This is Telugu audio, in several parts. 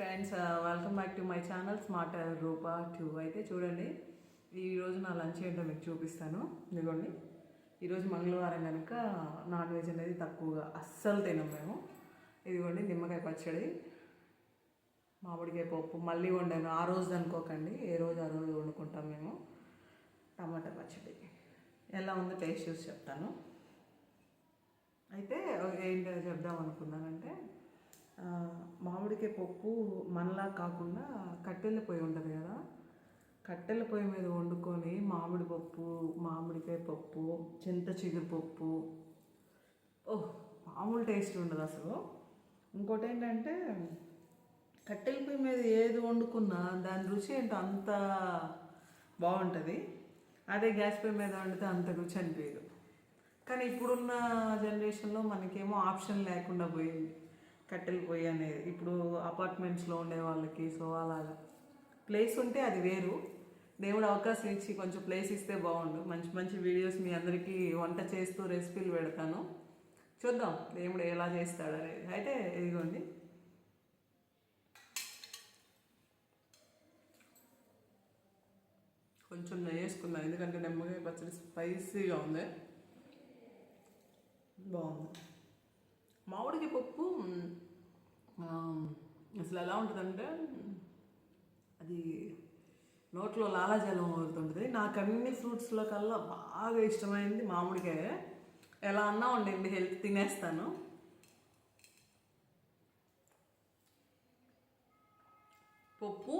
Friends welcome back to my channel smart Roopa tube అయితే చూడండి ఈరోజు నా లంచ్ ఏంటో మీకు చూపిస్తాను. ఇదిగోండి ఈరోజు మంగళవారం కనుక నాన్ వెజ్ అనేది తక్కువగా అస్సలు తినం మేము. ఇదిగోండి నిమ్మకాయ పచ్చడి మామిడికాయ పప్పు మళ్ళీ వండాను. ఆ రోజు అనుకోకండి ఏ రోజు ఆ రోజు వండుకుంటాం మేము. టమాటా పచ్చడి. ఎలా ఉందో టేస్ట్ చూసి చెప్తాను. అయితే ఏంటో చెప్దాం అనుకున్నానంటే మామిడికాయ పప్పు మనలా కాకుండా కట్టెల పొయ్యి ఉంటుంది కదా. కట్టెల పొయ్యి మీద వండుకొని మామిడి పప్పు మామిడికాయ పప్పు చింత చిగురు పప్పు. ఓహ్ మామూలు టేస్ట్ ఉండదు అసలు. ఇంకోటి ఏంటంటే కట్టెల పొయ్యి మీద ఏది వండుకున్నా దాని రుచి ఏంటో అంత బాగుంటుంది. అదే గ్యాస్ పొయ్యి మీద వండితే అంత రుచి అనిపించదు. కానీ ఇప్పుడున్న జనరేషన్లో మనకేమో ఆప్షన్ లేకుండా పోయింది. కట్టెల పొయ్యి అనేది. ఇప్పుడు అపార్ట్మెంట్స్లో ఉండే వాళ్ళకి సో అలాగా ప్లేస్ ఉంటే అది వేరు. దేవుడు అవకాశం ఇచ్చి కొంచెం ప్లేస్ ఇస్తే బాగుండు. మంచి మంచి వీడియోస్ మీ అందరికీ వంట చేస్తూ రెసిపీలు పెడతాను. చూద్దాం దేవుడు ఎలా చేస్తాడు అనేది. అయితే ఇదిగోండి. కొంచెం నెయ్యి వేసుకున్నాను ఎందుకంటే నిమ్మకాయ పచ్చడి స్పైసీగా ఉంది. బాగుంది. మామిడికి పప్పు అసలు ఎలా ఉంటుందంటే అది నోట్లో లాలాజలం అవుతుంటుంది నాకు అన్ని ఫ్రూట్స్లో కల్లా బాగా ఇష్టమైంది మామిడికాయ. ఎలా అన్నా ఉండండి హెల్త్ తినేస్తాను. పప్పు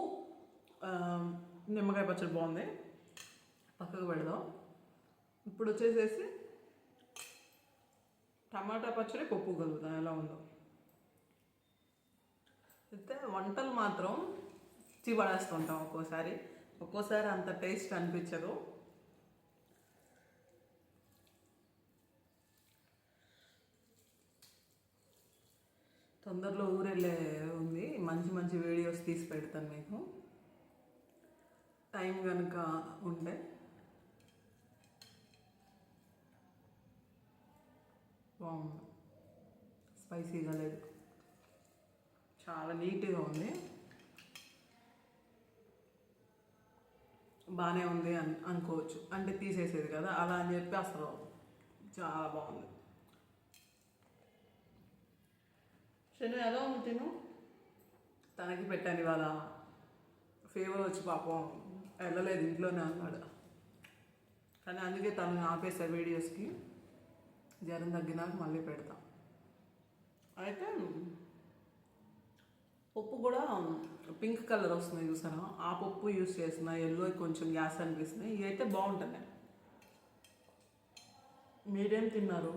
నిమ్మకాయ పచ్చడి బాగుంది. పక్కకు పెడదాం. ఇప్పుడు వచ్చేసేసి టమాటా పచ్చడి పప్పు కలుగుతాం. ఎలా ఉందో. అయితే వంటలు మాత్రం పడేస్తుంటాం ఒక్కోసారి. ఒక్కోసారి అంత టేస్ట్ అనిపించదు. తొందరలో ఊరెళ్ళే ఉంది. మంచి మంచి వీడియోస్ తీసి పెడతాను మీకు. టైం కనుక ఉంటే బాగుంది స్పైసీగా లేదు. చాలా నీట్గా ఉంది. బాగానే ఉంది అని అనుకోవచ్చు. అంటే తీసేసేది కదా అలా అని చెప్పి అసలు చాలా బాగుంది. శను ఎలా ఉంది తిను? తనకి పెట్టాను ఇవాళ ఫీవర్ వచ్చి పాపం వెళ్ళలేదు ఇంట్లోనే అన్నాడు. కానీ అందుకే తను ఆపేసా వీడియోస్కి. జ్వరం తగ్గినాక మళ్ళీ పెడతాం. అయితే పప్పు కూడా పింక్ కలర్ వస్తుంది చూసారా? ఆ పప్పు యూస్ చేసిన ఎల్లో కొంచెం గ్యాస్ అనిపిస్తున్నాయి ఇవి అయితే బాగుంటుంది. మీరేం తిన్నారు?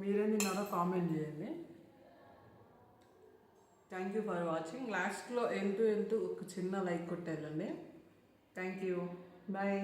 మీరేం తిన్నారో కామెంట్ చేయండి. థ్యాంక్ యూ ఫర్ వాచింగ్ లాస్ట్లో ఎంటూ ఎంటూ ఒక చిన్న లైక్ కొట్టేయాలండి థ్యాంక్ యూ బాయ్